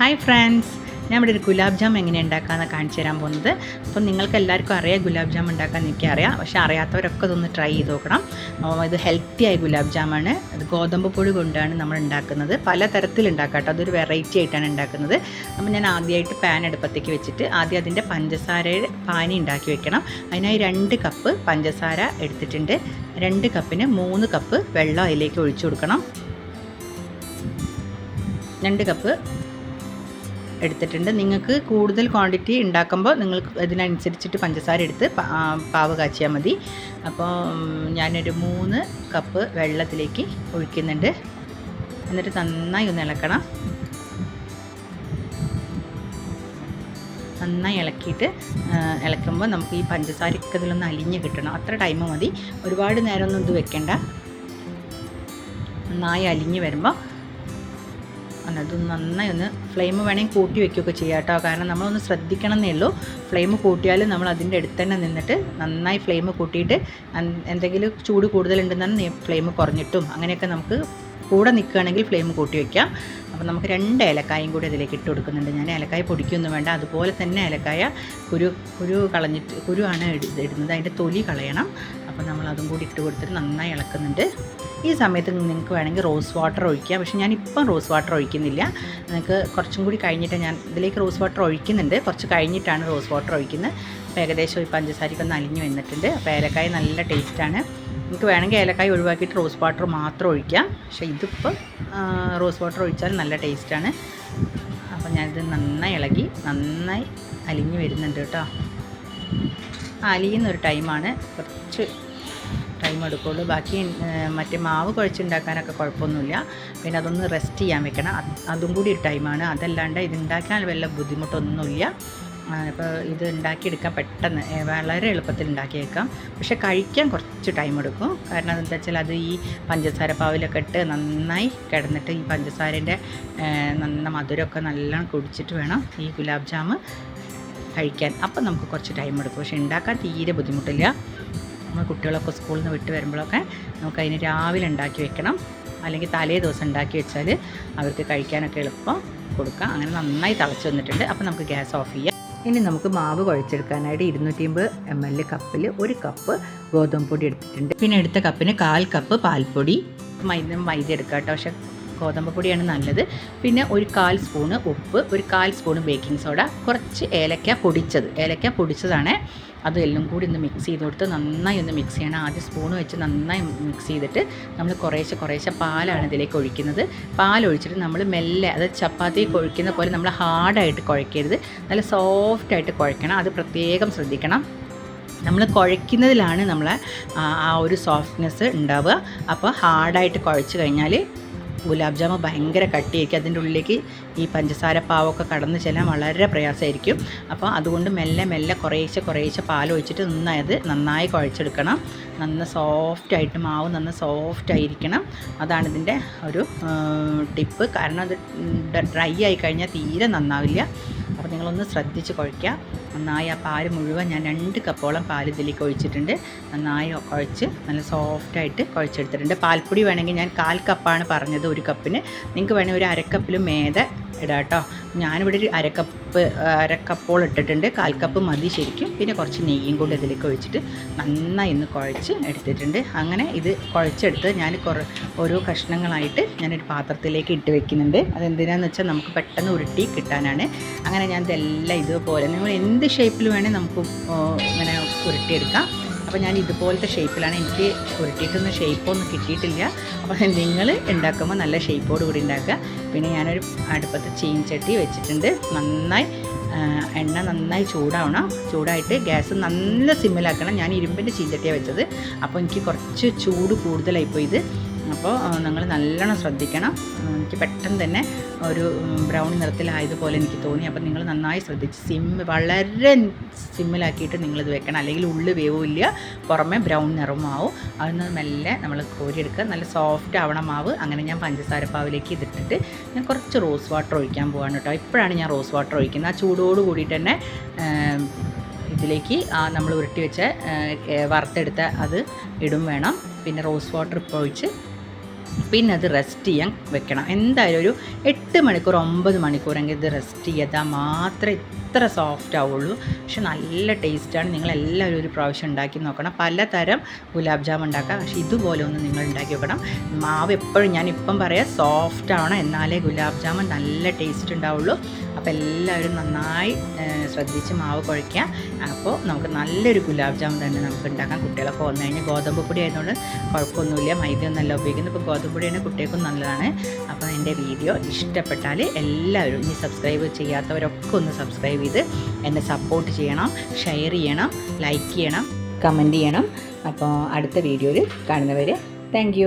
Hi friends ഞാൻ ഇവിടെ ഒരു ഗുലാബ് ജാം എങ്ങനെ ഉണ്ടാക്കാമെന്ന് കാണിച്ചു തരാൻ പോകുന്നത്. അപ്പം നിങ്ങൾക്ക് എല്ലാവർക്കും അറിയാം ഗുലാബ് ജാം ഉണ്ടാക്കാൻ എനിക്കറിയാം പക്ഷേ അറിയാത്തവരൊക്കെ ഇതൊന്ന് ട്രൈ ചെയ്ത് നോക്കണം. ഇത് ഹെൽത്തി ആയ ഗുലാബ് ജാമാണ് അത് ഗോതമ്പ് പൊടി കൊണ്ടാണ് നമ്മൾ ഉണ്ടാക്കുന്നത്. പല തരത്തിൽ ഉണ്ടാക്കാം കേട്ടോ. അതൊരു വെറൈറ്റി ആയിട്ടാണ് ഉണ്ടാക്കുന്നത്. അപ്പം ഞാൻ ആദ്യമായിട്ട് പാൻ അടുപ്പത്തേക്ക് വെച്ചിട്ട് ആദ്യം അതിന്റെ പഞ്ചസാര പാനി ഉണ്ടാക്കി വെക്കണം. അതിനായി രണ്ട് കപ്പ് പഞ്ചസാര എടുത്തിട്ടുണ്ട്. രണ്ട് കപ്പിന് മൂന്ന് കപ്പ് വെള്ളം അതിലേക്ക് ഒഴിച്ചു കൊടുക്കണം. രണ്ട് കപ്പ് എടുത്തിട്ടുണ്ട്. നിങ്ങൾക്ക് കൂടുതൽ ക്വാണ്ടിറ്റി ഉണ്ടാക്കുമ്പോൾ നിങ്ങൾ ഇതിനനുസരിച്ചിട്ട് പഞ്ചസാര എടുത്ത് പാവ് കാച്ചിയാൽ മതി. അപ്പോൾ ഞാനൊരു മൂന്ന് കപ്പ് വെള്ളത്തിലേക്ക് ഒഴിക്കുന്നുണ്ട്. എന്നിട്ട് നന്നായി ഒന്ന് ഇളക്കണം. നന്നായി ഇളക്കിയിട്ട് ഇളക്കുമ്പോൾ നമുക്ക് ഈ പഞ്ചസാരക്ക് ഇതിലൊന്ന് അലിഞ്ഞ് കിട്ടണം. അത്ര ടൈം മതി. ഒരുപാട് നേരമൊന്നും ഇത് വെക്കേണ്ട. നന്നായി അലിഞ്ഞ് വരുമ്പോൾ അത് നന്നായി ഒന്ന് ഫ്ലെയിം വേണമെങ്കിൽ കൂട്ടി വെക്കുകയൊക്കെ ചെയ്യാം കേട്ടോ. കാരണം നമ്മളൊന്ന് ശ്രദ്ധിക്കണം എന്നേ ഉള്ളൂ. ഫ്ലെയിം കൂട്ടിയാൽ നമ്മൾ അതിന്റെ അടുത്ത് തന്നെ നിന്നിട്ട് നന്നായി ഫ്ലെയിം കൂട്ടിയിട്ട് എന്തെങ്കിലും ചൂട് കൂടുതലുണ്ടെന്നാണ് ഫ്ലെയിം കുറഞ്ഞിട്ടും. അങ്ങനെയൊക്കെ നമുക്ക് കൂടെ നിൽക്കുകയാണെങ്കിൽ ഫ്ലെയിം കൂട്ടി വയ്ക്കാം അപ്പോൾ നമുക്ക് രണ്ട് ഏലക്കായും കൂടി അതിലേക്ക് ഇട്ട് കൊടുക്കുന്നുണ്ട്. ഞാൻ ഏലക്കായ പൊടിക്കൊന്നും വേണ്ട. അതുപോലെ തന്നെ ഏലക്കായ കുരു കുരു കളഞ്ഞിട്ട് കുരുവാണ് ഇടുന്നത്. അതിന്റെ തൊലി കളയണം. അപ്പോൾ നമ്മൾ അതും കൂടി ഇട്ട് കൊടുത്തിട്ട് നന്നായി ഇളക്കുന്നുണ്ട്. ഈ സമയത്ത് നിങ്ങൾക്ക് വേണമെങ്കിൽ റോസ് വാട്ടർ ഒഴിക്കാം. പക്ഷേ ഞാൻ ഞാനിപ്പം റോസ് വാട്ടർ ഒഴിക്കുന്നില്ല. നിങ്ങൾക്ക് കുറച്ചും കൂടി കഴിഞ്ഞിട്ട് ഞാൻ ഇതിലേക്ക് റോസ് വാട്ടർ ഒഴിക്കുന്നുണ്ട്. കുറച്ച് കഴിഞ്ഞിട്ടാണ് റോസ് വാട്ടർ ഒഴിക്കുന്നത്. അപ്പോൾ ഏകദേശം ഈ പഞ്ചസാരയ്ക്ക് ഒന്ന് അലിഞ്ഞ് വന്നിട്ടുണ്ട്. അപ്പോൾ ഏലക്കായ നല്ല ടേസ്റ്റാണ്. നിങ്ങൾക്ക് വേണമെങ്കിൽ ഏലക്കായ ഒഴിവാക്കിയിട്ട് റോസ് വാട്ടർ മാത്രം ഒഴിക്കാം. പക്ഷേ ഇതിപ്പോൾ റോസ് വാട്ടർ ഒഴിച്ചാൽ നല്ല ടേസ്റ്റാണ്. അപ്പോൾ ഞാനിത് നന്നായി ഇളകി നന്നായി അലിഞ്ഞ് വരുന്നുണ്ട് കേട്ടോ. അലിയുന്നൊരു ടൈമാണ്. കുറച്ച് ടൈം എടുക്കുള്ളൂ. ബാക്കി മറ്റേ മാവ് കുഴച്ചുണ്ടാക്കാനൊക്കെ കുഴപ്പമൊന്നുമില്ല. പിന്നെ അതൊന്ന് റെസ്റ്റ് ചെയ്യാൻ വെക്കണം. അത് കൂടി ഒരു ടൈമാണ് അതല്ലാണ്ട് ഇത് ഉണ്ടാക്കാൻ വല്ല ബുദ്ധിമുട്ടൊന്നുമില്ല. ഇപ്പോൾ ഇത് ഉണ്ടാക്കിയെടുക്കാൻ പെട്ടെന്ന് വളരെ എളുപ്പത്തിൽ ഉണ്ടാക്കിയേക്കാം. പക്ഷേ കഴിക്കാൻ കുറച്ച് ടൈം എടുക്കും. കാരണം എന്താ വെച്ചാൽ അത് ഈ പഞ്ചസാര പാവിലൊക്കെ ഇട്ട് നന്നായി കിടന്നിട്ട് ഈ പഞ്ചസാരന്റെ നല്ല മധുരമൊക്കെ നല്ലോണം കുടിച്ചിട്ട് വേണം ഈ ഗുലാബ് ജാമ് കഴിക്കാൻ. അപ്പം നമുക്ക് കുറച്ച് ടൈം എടുക്കും. പക്ഷെ ഉണ്ടാക്കാൻ തീരെ ബുദ്ധിമുട്ടില്ല. നമ്മൾ കുട്ടികളൊക്കെ സ്കൂളിൽ നിന്ന് വിട്ട് വരുമ്പോഴൊക്കെ നമുക്ക് അതിന് രാവിലെ ഉണ്ടാക്കി വെക്കണം. അല്ലെങ്കിൽ തലേ ദിവസം ഉണ്ടാക്കി വെച്ചാൽ അവർക്ക് കഴിക്കാനൊക്കെ എളുപ്പം കൊടുക്കാം. അങ്ങനെ നന്നായി തിളച്ച് വന്നിട്ടുണ്ട്. അപ്പോൾ നമുക്ക് ഗ്യാസ് ഓഫ് ചെയ്യാം. ഇനി നമുക്ക് മാവ് കുഴച്ചെടുക്കാനായിട്ട് ഇരുന്നൂറ്റി അമ്പത് എം എൽ കപ്പിൽ ഒരു കപ്പ് ഗോതമ്പ് പൊടി എടുത്തിട്ടുണ്ട്. പിന്നെ എടുത്ത കപ്പിന് കാൽ കപ്പ് പാൽപ്പൊടി. മൈദ മൈദ എടുക്കാം കേട്ടോ. പക്ഷേ ഗോതമ്പ് പൊടിയാണ് നല്ലത്. പിന്നെ ഒരു കാൽ സ്പൂണ് ഉപ്പ് ഒരു കാൽ സ്പൂണ് ബേക്കിംഗ് സോഡ കുറച്ച് ഏലക്ക പൊടിച്ചത്. ഏലക്ക പൊടിച്ചതാണ് അത് എല്ലാം കൂടി ഒന്ന് മിക്സ് ചെയ്ത് കൊടുത്ത് നന്നായി ഒന്ന് മിക്സ് ചെയ്യണം. ആദ്യം സ്പൂൺ വെച്ച് നന്നായി മിക്സ് ചെയ്തിട്ട് നമ്മൾ കുറേശ്ശെ കുറേശ്ശെ പാലാണ് ഇതിലേക്ക് ഒഴിക്കുന്നത്. പാൽ ഒഴിച്ചിട്ട് നമ്മൾ മെല്ലെ അത് ചപ്പാത്തി കൊഴിക്കുന്ന പോലെ നമ്മൾ ഹാർഡായിട്ട് കുഴക്കരുത്. നല്ല സോഫ്റ്റായിട്ട് കുഴക്കണം. അത് പ്രത്യേകം ശ്രദ്ധിക്കണം. നമ്മൾ കുഴയ്ക്കുന്നതിലാണ് നമ്മളെ ആ ഒരു സോഫ്റ്റ്നെസ് ഉണ്ടാവുക. അപ്പോൾ ഹാർഡായിട്ട് കുഴച്ച് കഴിഞ്ഞാൽ ഗുലാബ് ജാമ് ഭയങ്കര കട്ടിയായിരിക്കും. അതിന്റെ ഉള്ളിലേക്ക് ഈ പഞ്ചസാര പാവൊക്കെ കടന്ന് ചെല്ലാൻ വളരെ പ്രയാസമായിരിക്കും. അപ്പോൾ അതുകൊണ്ട് മെല്ലെ മെല്ലെ കുറേശ്ശെ കുറേശ്ശെ പാൽ ഒഴിച്ചിട്ട് നന്നായത് നന്നായി കുഴച്ചെടുക്കണം. നന്ന സോഫ്റ്റായിട്ട് മാവ് നന്ന സോഫ്റ്റ് ആയിരിക്കണം അതാണ് ഇതിന്റെ ഒരു ടിപ്പ്. കാരണം അത് ഡ്രൈ ആയി കഴിഞ്ഞാൽ തീരെ നന്നാവില്ല. അപ്പോൾ നിങ്ങളൊന്ന് ശ്രദ്ധിച്ച് കുഴയ്ക്കുക നന്നായി ആ പാൽ മുഴുവൻ ഞാൻ രണ്ട് കപ്പോളം പാൽ ഇതിലേക്ക് ഒഴിച്ചിട്ടുണ്ട്. നന്നായി കുഴച്ച് നല്ല സോഫ്റ്റായിട്ട് കുഴച്ചെടുത്തിട്ടുണ്ട്. പാൽപ്പൊടി വേണമെങ്കിൽ ഞാൻ കാൽ കപ്പാണ് പറഞ്ഞത് ഒരു കപ്പിന്. നിങ്ങൾക്ക് വേണമെങ്കിൽ ഒരു അരക്കപ്പിലും മേതെ ഇടാം കേട്ടോ ഞാനിവിടെ ഒരു അരക്കപ്പ് അരക്കപ്പോൾ ഇട്ടിട്ടുണ്ട്. കാൽ കപ്പ് മതി ശരിക്കും. പിന്നെ കുറച്ച് നെയ്യും കൂടി ഇതിലേക്ക് ഒഴിച്ചിട്ട് നന്നായി ഒന്ന് കുഴച്ച് എടുത്തിട്ടുണ്ട്. അങ്ങനെ ഇത് കുഴച്ചെടുത്ത് ഞാൻ കുറേ ഓരോ കഷ്ണങ്ങളായിട്ട് ഞാനൊരു പാത്രത്തിലേക്ക് ഇട്ട് വെക്കുന്നുണ്ട്. അതെന്തിനാന്ന് വെച്ചാൽ നമുക്ക് പെട്ടെന്ന് ഉരുട്ടി കിട്ടാനാണ്. അങ്ങനെ ഞാൻ ഇതെല്ലാം ഇതുപോലെ നിങ്ങൾ എന്ത് ഷേപ്പിൽ വേണേൽ നമുക്ക് ഇങ്ങനെ ഉരുട്ടിയെടുക്കാം. അപ്പോൾ ഞാൻ ഇതുപോലത്തെ ഷേപ്പിലാണ് എനിക്ക് ഉരുട്ടിയിട്ടൊന്നും ഷേപ്പൊന്നും കിട്ടിയിട്ടില്ല. അപ്പോൾ നിങ്ങൾ ഉണ്ടാക്കുമ്പോൾ നല്ല ഷേപ്പോട് കൂടി ഉണ്ടാക്കുക. പിന്നെ ഞാനൊരു അടുപ്പത്ത് ചീൻചട്ടി വെച്ചിട്ടുണ്ട്. നന്നായി എണ്ണ നന്നായി ചൂടാവണം. ചൂടായിട്ട് ഗ്യാസ് നല്ല സിമ്മിലാക്കണം. ഞാൻ ഇരുമ്പിന്റെ ചീൻചട്ടിയാണ് വെച്ചത്. അപ്പോൾ എനിക്ക് കുറച്ച് ചൂട് കൂടുതലായിപ്പോയി ഇത്. അപ്പോൾ നിങ്ങൾ നല്ലോണം ശ്രദ്ധിക്കണം. എനിക്ക് പെട്ടെന്ന് തന്നെ ഒരു ബ്രൗൺ നിറത്തിലായതുപോലെ എനിക്ക് തോന്നി. അപ്പോൾ നിങ്ങൾ നന്നായി ശ്രദ്ധിച്ച് സിം വളരെ സിമ്മിലാക്കിയിട്ട് നിങ്ങളിത് വെക്കണം. അല്ലെങ്കിൽ ഉള്ളു വേവില്ല പുറമെ ബ്രൗൺ നിറമാവും. അതൊന്ന് മെല്ലെ നമ്മൾ കോരിയെടുക്കുക നല്ല സോഫ്റ്റ് ആവണം മാവ്. അങ്ങനെ ഞാൻ പഞ്ചസാര പാവിലേക്ക് ഇതിട്ടിട്ട് ഞാൻ കുറച്ച് റോസ് വാട്ടർ ഒഴിക്കാൻ പോവാണ് കേട്ടോ. ഇപ്പോഴാണ് ഞാൻ റോസ് വാട്ടർ ഒഴിക്കുന്നത്. ആ ചൂടോട് കൂടിയിട്ട് തന്നെ ഇതിലേക്ക് ആ നമ്മൾ ഉരുട്ടി വെച്ച വറുത്തെടുത്ത അത് ഇടും വേണം. പിന്നെ റോസ് വാട്ടർ ഇപ്പോൾ ഒഴിച്ച് പിന്നെ അത് റെസ്റ്റ് ചെയ്യാൻ വെക്കണം. എന്തായാലും ഒരു എട്ട് മണിക്കൂർ ഒമ്പത് മണിക്കൂറെങ്കിൽ ഇത് റെസ്റ്റ് ചെയ്താൽ മാത്രമേ ഇത്ര സോഫ്റ്റ് ആവുള്ളൂ. പക്ഷെ നല്ല ടേസ്റ്റാണ് നിങ്ങളെല്ലാവരും ഒരു പ്രാവശ്യം ഉണ്ടാക്കി നോക്കണം. പലതരം ഗുലാബ് ജാം ഉണ്ടാക്കാം. പക്ഷെ ഇതുപോലെ ഒന്ന് നിങ്ങൾ ഉണ്ടാക്കി നോക്കണം. മാവ് എപ്പോഴും ഞാൻ ഇപ്പം പറയാം സോഫ്റ്റ് ആവണം എന്നാലേ ഗുലാബ് ജാമുൻ നല്ല ടേസ്റ്റ് ഉണ്ടാവുള്ളൂ. അപ്പോൾ എല്ലാവരും നന്നായി ശ്രദ്ധിച്ച് മാവ് കുഴയ്ക്കുക. അപ്പോൾ നമുക്ക് നല്ലൊരു ഗുലാബ് ജാമുൻ തന്നെ നമുക്ക് ഉണ്ടാക്കാം. കുട്ടികളൊക്കെ വന്നു കഴിഞ്ഞാൽ ഗോതമ്പ് പൊടി ആയതുകൊണ്ട് കുഴപ്പമൊന്നുമില്ല. മൈദ ഒന്നല്ല ഉപയോഗിക്കുന്നത്. ഇപ്പോൾ ഗോതമ്പ് പൊടിയാണ് കുട്ടികൾക്കും നല്ലതാണ്. അപ്പോൾ എന്റെ വീഡിയോ ഇഷ്ടപ്പെട്ടാൽ എല്ലാവരും ഇനി സബ്സ്ക്രൈബ് ചെയ്യാത്തവരൊക്കെ ഒന്ന് സബ്സ്ക്രൈബ് ചെയ്ത് എന്നെ സപ്പോർട്ട് ചെയ്യണം ഷെയർ ചെയ്യണം ലൈക്ക് ചെയ്യണം കമന്റ് ചെയ്യണം. അപ്പോൾ അടുത്ത വീഡിയോയിൽ കാണുന്നവരെ താങ്ക്